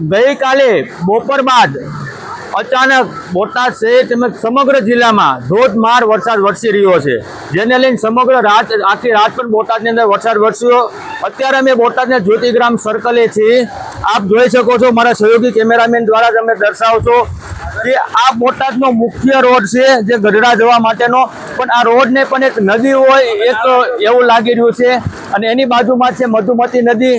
ગઈકાલે બપોર બાદ અચાનક બોટાદ શહેર તેમજ સમગ્ર જિલ્લામાં ધોધમાર વરસાદ વરસી રહ્યો છે. જેને લઈને સમગ્ર રાત, આખી રાત પણ બોટાદની અંદર વરસાદ વરસ્યો. અત્યારે અમે બોટાદના જ્યોતિગ્રામ સર્કલે છીએ. આપ જોઈ શકો છો, મારા સહયોગી કેમેરામેન દ્વારા તમે દર્શાવો છો કે આ બોટાદનો મુખ્ય રોડ છે, જે ગઢડા જવા માટેનો. પણ આ રોડને પણ એક નદી હોય, એક એવું લાગી રહ્યું છે. અને એની બાજુમાં છે મધુમતી નદી.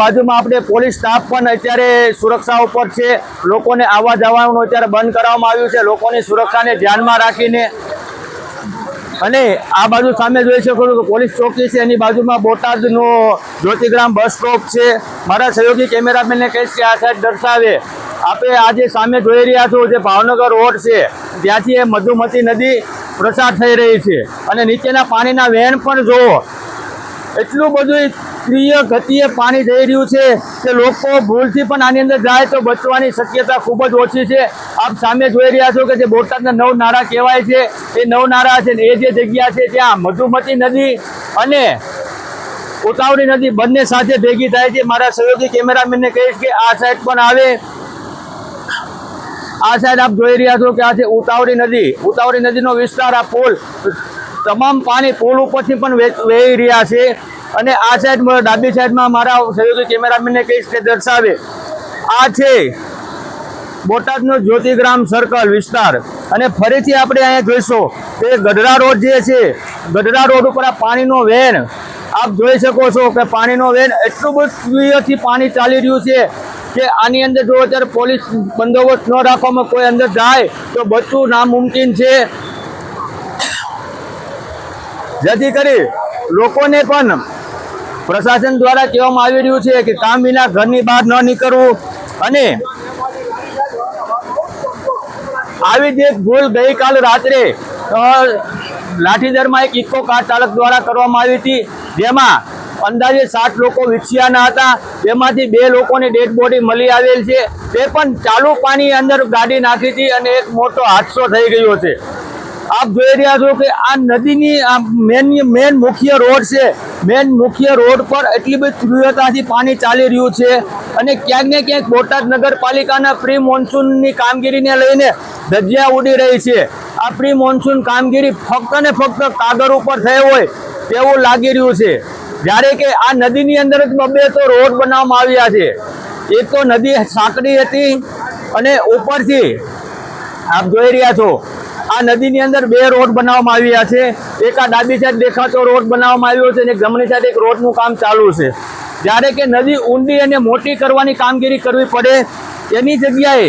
બાજુમાં આપણે પોલીસ સ્ટાફ પણ અત્યારે સુરક્ષા ઉપર છે. લોકોને આવવા જવાનું અત્યારે બંધ કરવામાં આવ્યું છે. લોકોની સુરક્ષાને ધ્યાનમાં રાખીને અને આ બાજુ સામે જોઈ શકો છો પોલીસ ચોકી છે. એની બાજુમાં બોટાદનો જ્યોતિગ્રામ બસ સ્ટોપ છે. મારા સહયોગી કેમેરામેનને કહીશ કે આ સાઈડ દર્શાવે. આપણે આજે સામે જોઈ રહ્યા છો જે ભાવનગર રોડ છે. ત્યાંથી એ મધુમતી નદી પ્રસાર થઈ રહી છે. અને નીચેના પાણીના વહેણ પણ જુઓ. એટલું બધું પ્રિય ગતિએ પાણી જઈ રહ્યું છે કે લોકો ભૂલથી પણ આની અંદર જાય તો બચવાની શક્યતા ખૂબ જ ઓછી છે. આપ સામે જોઈ રહ્યા છો કે જે બોટાદના નવ નાળા કહેવાય છે. એ નવ નાળા છે એ જે જગ્યા છે ત્યાં મધુમતી નદી અને ઉતાવળી નદી બંને સાથે ભેગી થાય છે. મારા સહયોગી કેમેરામેનને કહીશ કે આ સાઈડ પણ આવે. આ સાઈડ આપ જોઈ રહ્યા છો કે આ છે ઉતાવળી નદી, ઉતાવળી નદીનો વિસ્તાર આ પુલ, તમામ પાણી પુલ ઉપરથી પણ વહી રહ્યા છે. અને આ સાઈડ ડાબી સાઈડમાં મારા સહયોગી કેમેરામેનને કહીશ કે દર્શાવે. આ છે બોટાદનો જ્યોતિગ્રામ સર્કલ વિસ્તાર. અને ફરીથી આપણે અહીંયા જોઈશું કે ગઢડા રોડ જે છે, ગઢડા રોડ ઉપર આ પાણીનો વેન આપ જોઈ શકો છો કે પાણીનો વેન એટલું બધું પાણી ચાલી રહ્યું છે કે આની અંદર જો અત્યારે પોલીસ બંદોબસ્ત ન રાખવામાં કોઈ અંદર જાય, તો બચવું નામુમકિન છે. જેથી કરી લોકોને પણ પ્રશાસન દ્વારા કહેવામાં આવી રહ્યું છે કે કામ વિના ઘરની બહાર ન નીકળવું. અને આવી જ એક ભૂલ ગઈકાલ રાત્રે લાઠીદરમાં એક ઇકો કાર ચાલક દ્વારા કરવામાં આવી હતી. જેમાં અંદાજે સાત લોકો વિકસ્યાના હતા. તેમાંથી બે લોકોની ડેડ બોડી મળી આવેલ છે. તે પણ ચાલુ પાણી અંદર ગાડી નાખી હતી અને એક મોટો હાદસો થઈ ગયો છે. આપ જોઈ રહ્યા છો કે આ નદીની આ મેન મેન મુખ્ય રોડ છે. મેન મુખ્ય રોડ પર એટલી બધી તીવ્રતાથી પાણી ચાલી રહ્યું છે અને ક્યાંક ને ક્યાંક બોટાદ નગરપાલિકાના પ્રી મોન્સૂનની કામગીરીને લઈને ધજિયા ઉડી રહી છે. આ પ્રી મોન્સૂન કામગીરી ફક્ત ને ફક્ત કાગળ ઉપર થઈ હોય તેવું લાગી રહ્યું છે. જ્યારે કે આ નદીની અંદર જ બબે તો રોડ બનાવવામાં આવ્યા છે. એક તો નદી સાંકડી હતી અને ઉપરથી આપ જોઈ રહ્યા છો આ નદીની અંદર બે રોડ બનાવવામાં આવ્યા છે. એક આ ડાબી સાઈડ દેખાતો રોડ બનાવવામાં આવ્યો છે અને જમણી સાઈડ એક રોડનું કામ ચાલુ છે. જ્યારે કે નદી ઊંડી અને મોટી કરવાની કામગીરી કરવી પડે, એની જગ્યાએ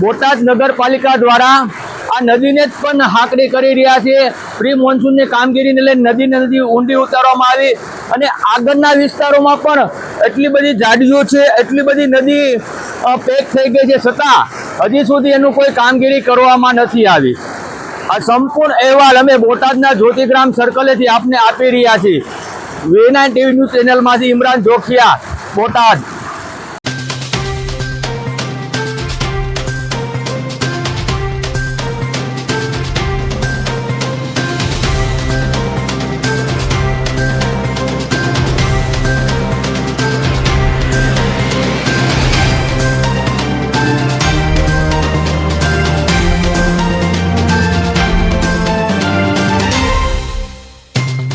બોટાદ નગરપાલિકા દ્વારા આ નદીને જ પણ હાંકડી કરી રહ્યા છે. પ્રી મોન્સૂનની કામગીરીને લઈને નદીને નદી ઊંડી ઉતારવામાં આવી અને આગળના વિસ્તારોમાં પણ એટલી બધી જાડીઓ છે, એટલી બધી નદી પેક થઈ ગઈ છે. છતાં હજી સુધી એનું કોઈ કામગીરી કરવામાં નથી આવી. આ સંપૂર્ણ અહેવાલ અમે બોટાદના જ્યોતિગ્રામ સર્કલેથી આપને આપી રહ્યા છીએ. વી નાઇન ટીવી ન્યૂઝ ચેનલમાંથી ઇમરાન જોખિયા, બોટાદ.